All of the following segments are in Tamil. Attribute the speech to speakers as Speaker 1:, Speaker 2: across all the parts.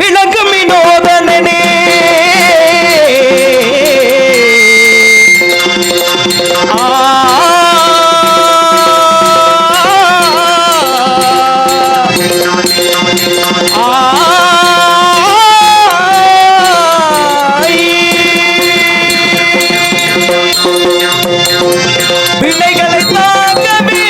Speaker 1: விளங்கு வினோதனனே வினைகளை தாங்கவே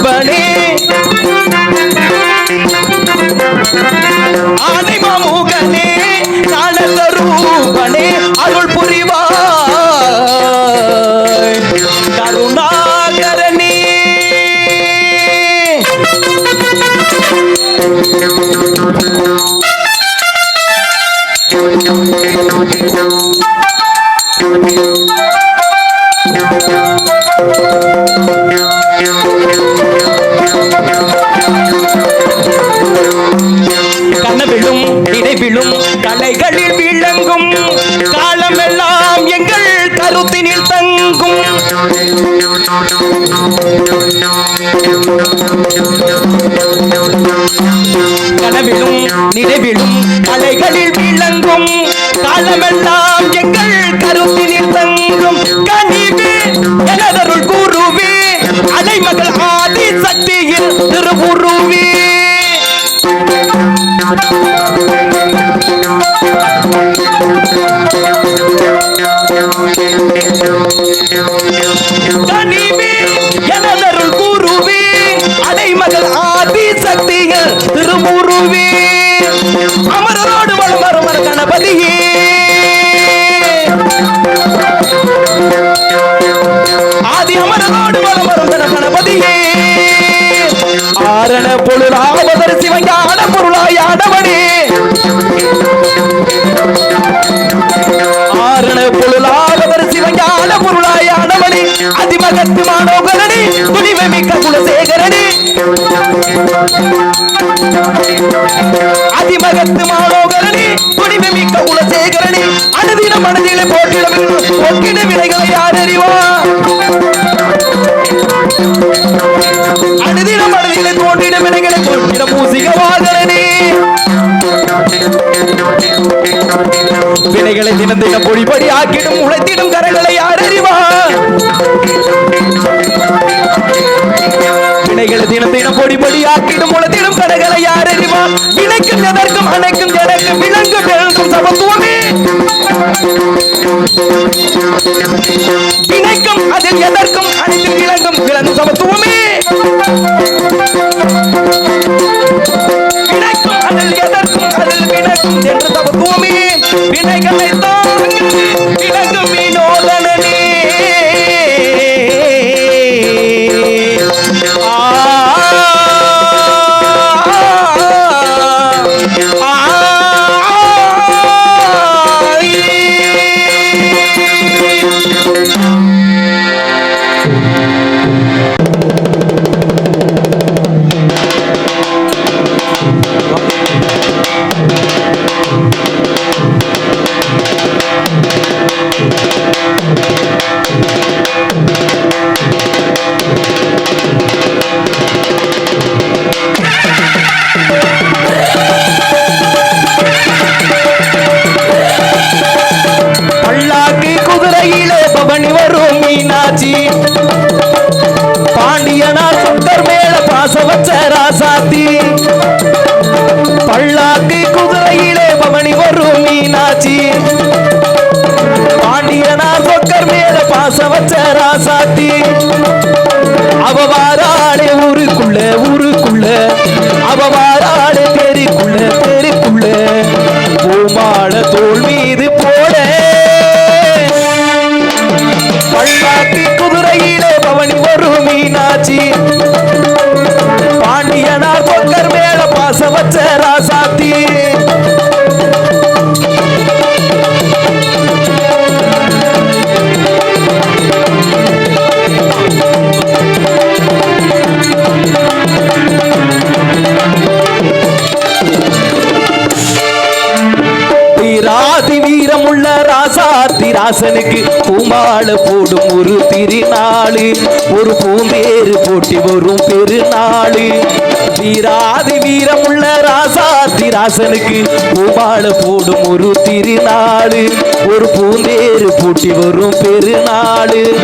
Speaker 1: ஞானஸ்வரூபனே ஆனை மாமுகனே ரூபனே அருள் புரிவாய் கருணாகரணி Thank you. கனவிலும் நினைவிலும் கலைகளில் விளங்கும் காலமெல்லாம் எங்கள் கருத்தினில் தங்கும். கனவிலும் நினைவிலும் கலைகளில் விளங்கும் காலமெல்லாம் எங்கள் கருத்தினில் தங்கும். எனதருள் குருவே அடைமகள் ஆதி சக்திகள் திருமுருவே. அமரோடு வளமரமர கணபதியே. ஆதி அமரரோடு வளமரம் கணபதியே. ஆரண பொருளாவதர் சிவஞான அதிமகத்து மாணவகரணி துணிவை மிக்க குலசேகரணி அதிமகத்து மாணவகரணி துணிவை மிக்க குலசேகரணி அனுதின மனதிலே போட்டிட போட்டிட விலைகளை யார் அறிவார்? வினைக்கும் எதற்கும் அனைக்கும் எனக்கும் விளங்கும் விளங்கும் சமத்துவமே. வினைக்கும் அதில் எதற்கும் அனைத்து விலங்கும் விளங்கும் சமத்துவமே. வினைக்கும் அதில் எதற்கும் அதில் வினைக்கும் என்று சமத்துவமே. வினைகளை தான் உள்ள ராசாத்தி ராசனுக்கு பூமாள போடும் ஒரு திருநாளு. ஒரு பூந்தேறு போட்டி வரும் பெருநாளு. வீராதி வீரம் உள்ள ராசாத்தி ராசனுக்கு பூமாள போடும் ஒரு திருநாளு. ஒரு பூந்தேறு போட்டி வரும் பெருநாளு.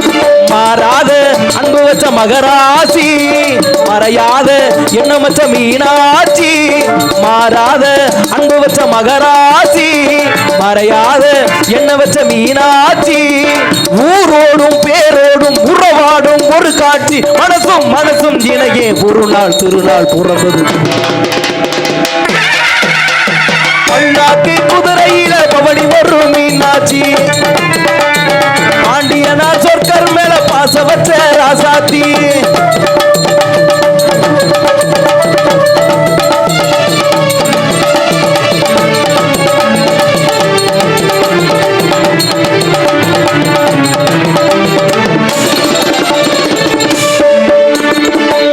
Speaker 1: மாறாத அன்பு வச்ச மகராசி மறையாத எண்ணம் வச்ச மீனாட்சி மாறாத அன்பு வச்ச மகராசி மறையாத எண்ணம் வச்ச மீனாட்சி. ஊரோடும் பேரோடும் உறவாடும் ஒரு காட்சி மனசும் மனசும் இணையே ஒரு நாள் திருநாள் பிறந்தது. பல்லாக்கு குதிரையில பவனி ஒரு மீனாட்சி. மேல பாச ராசாத்தி.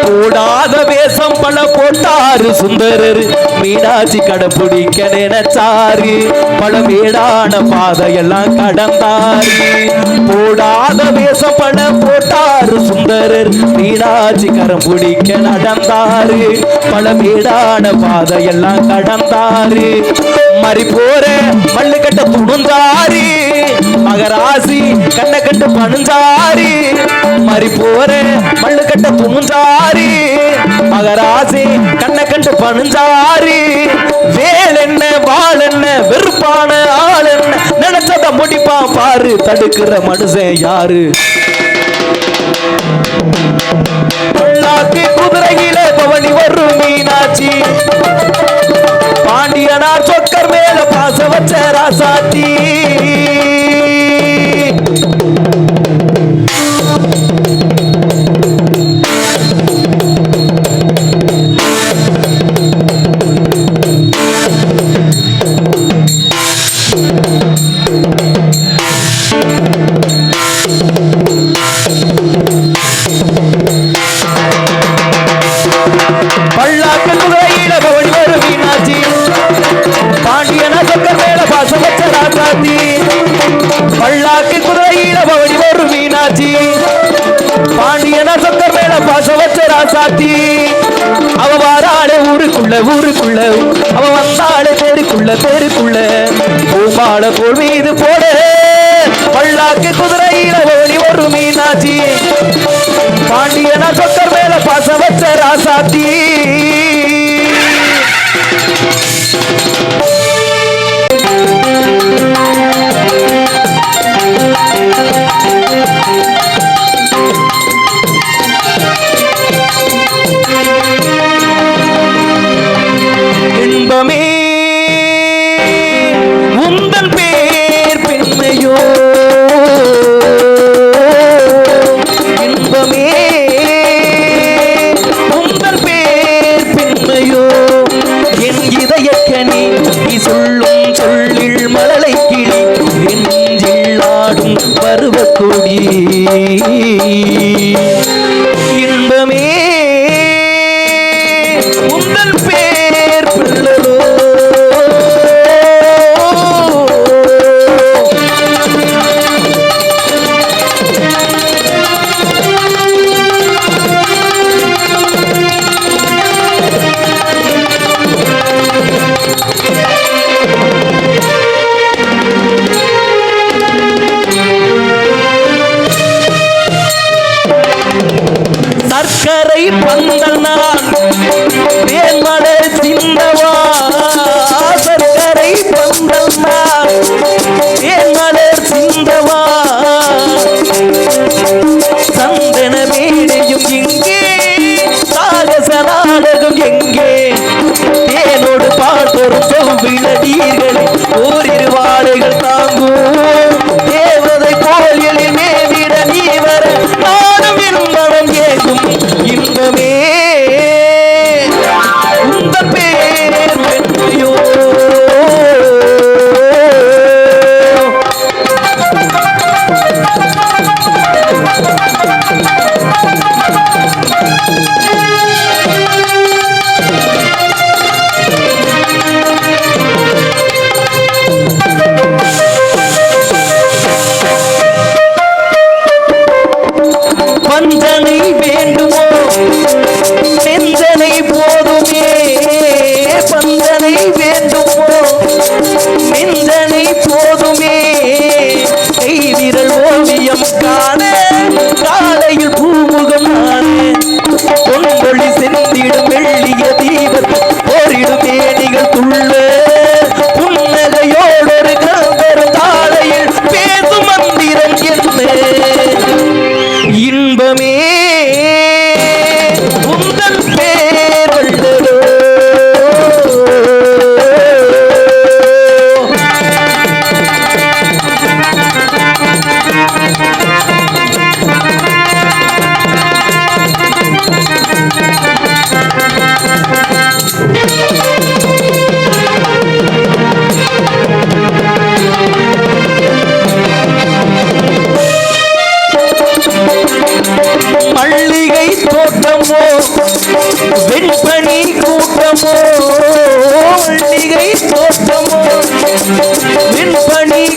Speaker 1: போடாத வேஷம் பல போட்டாரு சுந்தரரு. மீனாட்சி கடைப்பிடிக்க நினைச்சாரு பல வீடான பாதையெல்லாம் கடந்தாரு போடாத வேஷம் பல போட்டாரு சுந்தரர். மீனாட்சி கரம் பிடிக்க நடந்தாரு பல வீடான பாதையெல்லாம் கடந்தாரு மறி போற மல்லு கட்ட துணுந்தாரு மகராசி கண்ண கட்டு பணுஞ்சாரி. மறி போற மல்லு கட்ட துணுஞ்சாரி மகராசி கண்ண கண்டு பணுஞ்சாரி. வேல் என்ன வாள் என்ன வெறுப்பான ஆள் என்ன நினைச்சத முடிப்பான் பாரு தடுக்கிற மனுஷன் யாரு? பல்லாக்கு குதிரையில பவனி அவ வந்தாளே பேருக்குள்ள பேருக்குள்ள. பூமாள போல் மீது போட. பல்லாக்கு குதிரையில பவனி ஒரு மீனாச்சி பாண்டியனா சொக்கர் மேல பாச வச்ச ராசாத்தி. Thank you.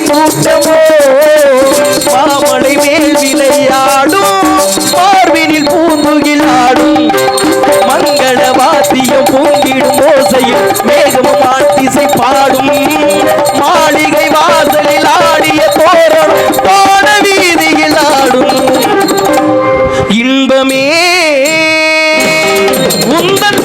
Speaker 1: கூட்டமோ மாமலை மேல் விளையாடும் பார்வினில் பூந்துகிலாடும் மங்கள வாத்தியம் பூங்கிடும் ஓசையில் மேகமும் ஆட்டிசை பாடும் மாளிகை வாசலில் ஆடிய தோரணம் தோண வீதியில் ஆடும் இன்பமே உந்தன்